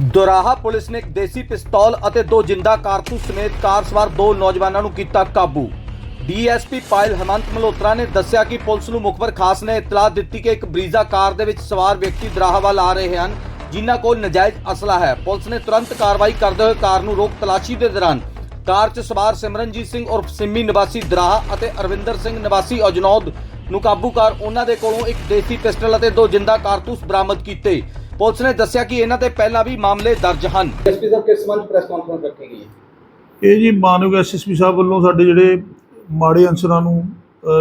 ਦੁਰਾਹਾ police ਨੇ ਇੱਕ ਦੇਸੀ ਪਿਸਤੌਲ ਅਤੇ ਦੋ ਜਿੰਦਾ ਕਾਰਤੂਸ ਸਮੇਤ ਕਾਰ ਸਵਾਰ ਦੋ ਨੌਜਵਾਨਾਂ ਨੂੰ ਕੀਤਾ ਕਾਬੂ। ਡੀਐਸਪੀ ਪਾਇਲ ਹਮੰਤ ਮਲਹੋਤਰਾ ਨੇ ਦੱਸਿਆ ਕਿ ਪੁਲਿਸ ਨੂੰ ਮੁਖਬਰ ਖਾਸ ਨੇ ਇਤਲਾਹ ਦਿੱਤੀ ਕਿ ਇੱਕ ਬਰੀਜ਼ਾ ਕਾਰ ਦੇ ਵਿੱਚ ਸਵਾਰ ਵਿਅਕਤੀ ਦੁਰਾਹਾ ਵੱਲ ਆ ਰਹੇ ਹਨ, ਜਿਨ੍ਹਾਂ ਕੋਲ ਨਜਾਇਜ਼ ਅਸਲਾ ਹੈ। ਪੁਲਿਸ ਨੇ ਤੁਰੰਤ ਕਾਰਵਾਈ ਕਰਦੇ ਹੋਏ ਕਾਰ ਨੂੰ ਰੋਕ ਤਲਾਸ਼ੀ ਦੇ ਦੌਰਾਨ ਕਾਰ 'ਚ ਸਵਾਰ ਸਿਮਰਨਜੀਤ ਸਿੰਘ ਉਰਫ ਸਿੰਮੀ ਨਿਵਾਸੀ ਦਰਾਹਾ ਅਤੇ ਅਰਵਿੰਦਰ ਸਿੰਘ ਨਿਵਾਸੀ ਅਜਨੌਦ ਨੂੰ ਕਾਬੂ ਕਰ ਉਹਨਾਂ ਦੇ ਕੋਲੋਂ ਇੱਕ ਦੇਸੀ ਪਿਸਟਲ ਅਤੇ ਦੋ ਜਿੰਦਾ ਕਾਰਤੂਸ ਬਰਾਮਦ ਕੀਤੇ। ਪੁਲਿਸ ਨੇ ਦੱਸਿਆ ਕਿ ਇਹਨਾਂ ਤੇ ਪਹਿਲਾਂ ਵੀ ਮਾਮਲੇ ਦਰਜ ਹਨ। ਐਸਪੀ ਸਾਹਿਬ ਕਿਸ ਸੰਬੰਧ ਪ੍ਰੈਸ ਕਾਨਫਰੰਸ ਰੱਖੀ ਗਈ ਹੈ ਇਹ ਜੀ ਮਾਨਯੋਗ ਐਸਐਸਪੀ ਸਾਹਿਬ ਵੱਲੋਂ ਸਾਡੇ ਜਿਹੜੇ ਮਾੜੇ ਅਨਸਰਾਂ ਨੂੰ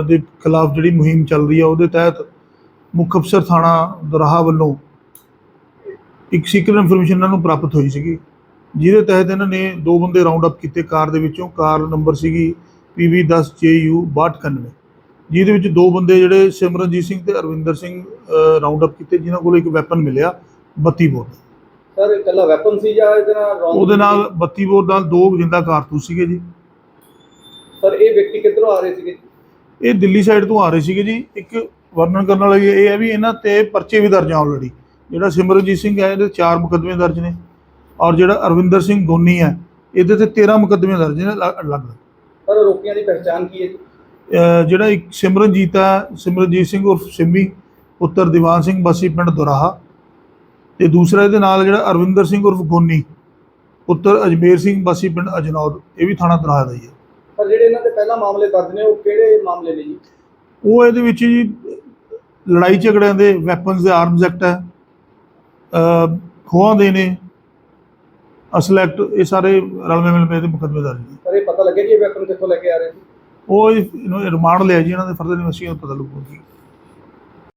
ਦੇ ਖਿਲਾਫ ਜਿਹੜੀ ਮੁਹਿੰਮ ਚੱਲ ਰਹੀ ਆ ਉਹਦੇ ਤਹਿਤ ਮੁੱਖ ਅਫਸਰ ਥਾਣਾ ਦਰਾਹਾ ਵੱਲੋਂ ਇੱਕ ਸੀਕ੍ਰੀਟ ਇਨਫੋਰਮੇਸ਼ਨ ਇਹਨਾਂ ਨੂੰ ਪ੍ਰਾਪਤ ਹੋਈ ਸੀਗੀ। ਜਿਹਦੇ ਤਹਿਤ ਇਹਨਾਂ ਨੇ ਦੋ ਬੰਦੇ ਰਾਉਂਡ ਅਪ ਕੀਤੇ ਕਾਰ ਦੇ ਵਿੱਚੋਂ। ਕਾਰ ਨੰਬਰ ਸੀਗੀ PV10JU 6291 ਜਿਹਦੇ ਵਿੱਚ ਦੋ ਬੰਦੇ ਜਿਹੜੇ ਸਿਮਰਨਜੀਤ ਸਿੰਘ ਤੇ ਅਰਵਿੰਦਰ ਸਿੰਘ ਰਾਉਂਡ ਅਪ ਕੀਤੇ ਜਿਨ੍ਹਾਂ ਕੋਲ ਇੱਕ ਵੈਪਨ ਮਿਲਿਆ। 32 ਬੋਰ। ਸਰ ਇਕੱਲਾ ਵੈਪਨ ਸੀ ਜਾਂ ਇਹਦੇ ਨਾਲ ਰੌਂਗ ਉਹਦੇ ਨਾਲ 32 ਬੋਰ ਨਾਲ ਦੋ ਜਿੰਦਾ ਕਾਰਤੂਸ ਸੀਗੇ ਜੀ। ਸਰ ਇਹ ਵਿਅਕਤੀ ਕਿੱਧਰੋਂ ਆ ਰਹੇ ਸੀਗੇ? ਇਹ ਦਿੱਲੀ ਸਾਈਡ ਤੋਂ ਆ ਰਹੇ ਸੀਗੇ ਜੀ। ਇੱਕ ਵਰਣਨ ਕਰਨ ਵਾਲੀ ਇਹ ਹੈ ਵੀ ਇਹਨਾਂ ਤੇ ਪਰਚੇ ਵੀ ਦਰਜ ਆ ਆਲਰੇਡੀ ਜਿਹੜਾ ਸਿਮਰਨਜੀਤ ਸਿੰਘ ਹੈ ਇਹਦੇ ਚਾਰ ਮੁਕੱਦਮੇ ਦਰਜ ਨੇ। ਔਰ ਜਿਹੜਾ ਅਰਵਿੰਦਰ ਸਿੰਘ ਗੋਨੀ ਹੈ ਇਹਦੇ ਤੇ 13 ਮੁਕੱਦਮੇ ਦਰਜ ਨੇ ਅਲੱਗ ਅਲੱਗ ਸਰ ਰੋਕੀਆਂ ਦੀ ਪਹਿਚਾਣ ਕੀ ਹੈ? ਜੀ? ਜਿਹੜਾ ਇੱਕ ਸਿਮਰਨਜੀਤ ਹੈ ਸਿਮਰਨਜੀਤ ਸਿੰਘ ਉਰਫ ਸਿੰਮੀ ਪੁੱਤਰ ਦੀਵਾਨ ਸਿੰਘ ਬਸੀ ਪਿੰਡ ਦੁਰਾਹਾ। ਤੇ ਦੂਸਰਾ ਇਹਦੇ ਨਾਲ ਜਿਹੜਾ ਅਰਵਿੰਦਰ ਸਿੰਘ ਉਰਫ ਗੋਨੀ ਪੁੱਤਰ ਅਜਮੇਰ ਸਿੰਘ ਬਸੀ ਪਿੰਡ ਅਜਨੌਦ ਇਹ ਵੀ ਥਾਣਾ ਦੁਰਾਹਾ ਦਾ ਹੀ ਹੈ। ਸਰ ਜਿਹੜੇ ਇਹਨਾਂ ਤੇ ਪਹਿਲਾਂ ਮਾਮਲੇ ਦਰਜ ਨੇ ਉਹ ਕਿਹੜੇ ਮਾਮਲੇ ਨੇ ਜੀ? ਉਹ ਇਹਦੇ ਵਿੱਚ ਜੀ ਲੜਾਈ ਝਗੜਿਆਂ ਦੇ ਵੈਪਨਸ ਦੇ ਆਰਮਸ ਐਕਟ ਹੈ ਅ ਖੋਹਾਂ ਦੇ ਨੇ ਅਸਲ ਐਕਟ ਇਹ ਸਾਰੇ ਰਲਵੇਂ ਮਿਲਵੇਂ ਦੇ ਮੁਕੱਦਮੇ ਦਰਜ ਨੇ। ਸਰ ਇਹ ਪਤਾ ਲੱਗਿਆ ਜੀ ਇਹ ਵੈਪਨ ਕਿੱਥੋਂ ਲੈ ਕੇ ਆ ਰਹੇ ਸੀ? ਉਹ ਰਿਮਾਂਡ ਲਿਆ ਜੀ ਇਹਨਾਂ ਦੇ ਫਰਦਰ ਇਨਵੈਸਟੀਗੇਸ਼ਨ ਪਤਾ ਲੱਗੂਗੀ